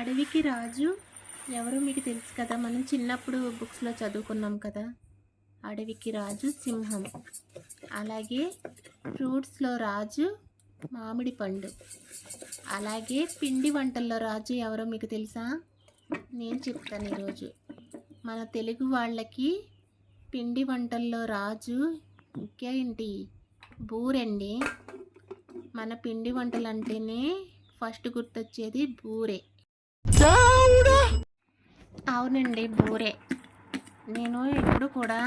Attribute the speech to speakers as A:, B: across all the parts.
A: అడవికి రాజు? ఎవరు మీకు తెలుసు కదా మనం చిన్నప్పుడు బుక్స్లో చదువుకున్నాం కదా. అడవికి రాజు సింహం. అలాగే ఫ్రూట్స్లో రాజు మామిడి పండు. అలాగే పిండి వంటల్లో రాజు ఎవరో మీకు తెలుసా? నేను చెప్తాను ఈరోజు. మన తెలుగు వాళ్ళకి పిండి వంటల్లో రాజు ఇంకేంటి బూరండి. మన పిండి వంటలు అంటేనే ఫస్ట్ గుర్తొచ్చేది బూరే. అవునండి బూరే. నేను ఇప్పుడు కూడా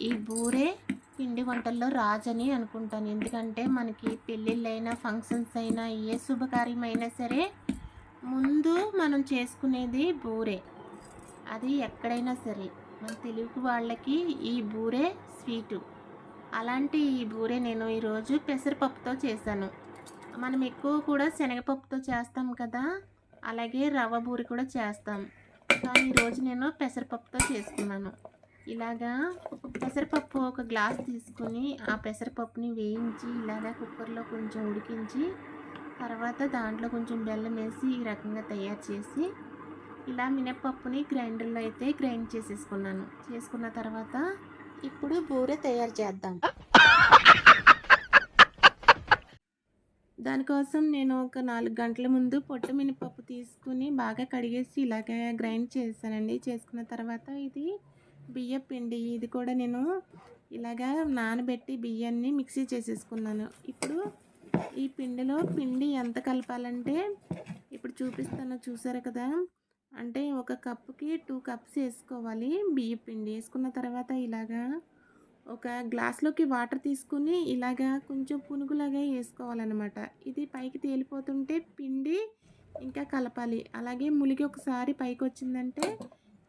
A: ఈ బూరే పిండి వంటల్లో రాజని అనుకుంటాను. ఎందుకంటే మనకి పెళ్ళిళ్ళైనా ఫంక్షన్స్ అయినా ఏ శుభకార్యమైనా సరే ముందు మనం చేసుకునేది బూరే. అది ఎక్కడైనా సరే మన తెలుగు వాళ్ళకి ఈ బూరే స్వీటు. అలాంటి ఈ బూరే నేను ఈరోజు పెసరపప్పుతో చేశాను. మనం ఎక్కువ కూడా శనగపప్పుతో చేస్తాం కదా అలాగే రవ్వ బూరి కూడా చేస్తాం. కానీ ఈరోజు నేను పెసరపప్పుతో చేసుకున్నాను. ఇలాగా పెసరపప్పు ఒక గ్లాస్ తీసుకుని ఆ పెసరపప్పుని వేయించి ఇలాగా కుక్కర్లో కొంచెం ఉడికించి తర్వాత దాంట్లో కొంచెం బెల్లం వేసి ఈ రకంగా తయారు చేసి ఇలా మినప్పప్పుని గ్రైండర్లో అయితే గ్రైండ్ చేసేసుకున్నాను. చేసుకున్న తర్వాత ఇప్పుడు బూరె తయారు చేద్దాం. దానికోసం నేను ఒక నాలుగు గంటల ముందు పొట్టు మినపప్పు తీసుకుని బాగా కడిగేసి ఇలాగే గ్రైండ్ చేశానండి. చేసుకున్న తర్వాత ఇది బియ్య పిండి. ఇది కూడా నేను ఇలాగా నానబెట్టి బియ్యాన్ని మిక్సీ చేసేసుకున్నాను. ఇప్పుడు ఈ పిండిలో పిండి ఎంత కలపాలంటే ఇప్పుడు చూపిస్తాను. చూసారు కదా? అంటే ఒక కప్పుకి టూ కప్స్ వేసుకోవాలి బియ్య పిండి. వేసుకున్న తర్వాత ఇలాగా ఒక గ్లాస్లోకి వాటర్ తీసుకుని ఇలాగా కొంచెం పునుగులాగా వేసుకోవాలన్నమాట. ఇది పైకి తేలిపోతుంటే పిండి ఇంకా కలపాలి. అలాగే ములిగి ఒకసారి పైకి వచ్చిందంటే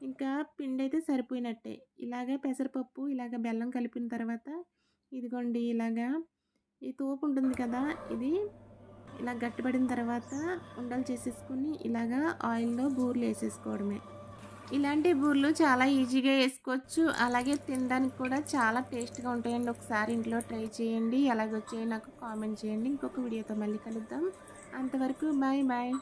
A: ఇంకా పిండి అయితే సరిపోయినట్టే. ఇలాగే పెసరపప్పు ఇలాగ బెల్లం కలిపిన తర్వాత ఇదిగోండి ఇలాగా ఈ తోపు ఉంటుంది కదా ఇది ఇలా గట్టిపడిన తర్వాత ఉండలు చేసేసుకుని ఇలాగా ఆయిల్లో బూర్లు వేసేసుకోవడమే. ఇలాంటి బూర్లు చాలా ఈజీగా వేసుకోవచ్చు. అలాగే తినడానికి కూడా చాలా టేస్ట్గా ఉంటాయండి. ఒకసారి ఇంట్లో ట్రై చేయండి. ఎలాగొచ్చాయో నాకు కామెంట్ చేయండి. ఇంకొక వీడియోతో మళ్ళీ కలుద్దాం. అంతవరకు బాయ్ బాయ్.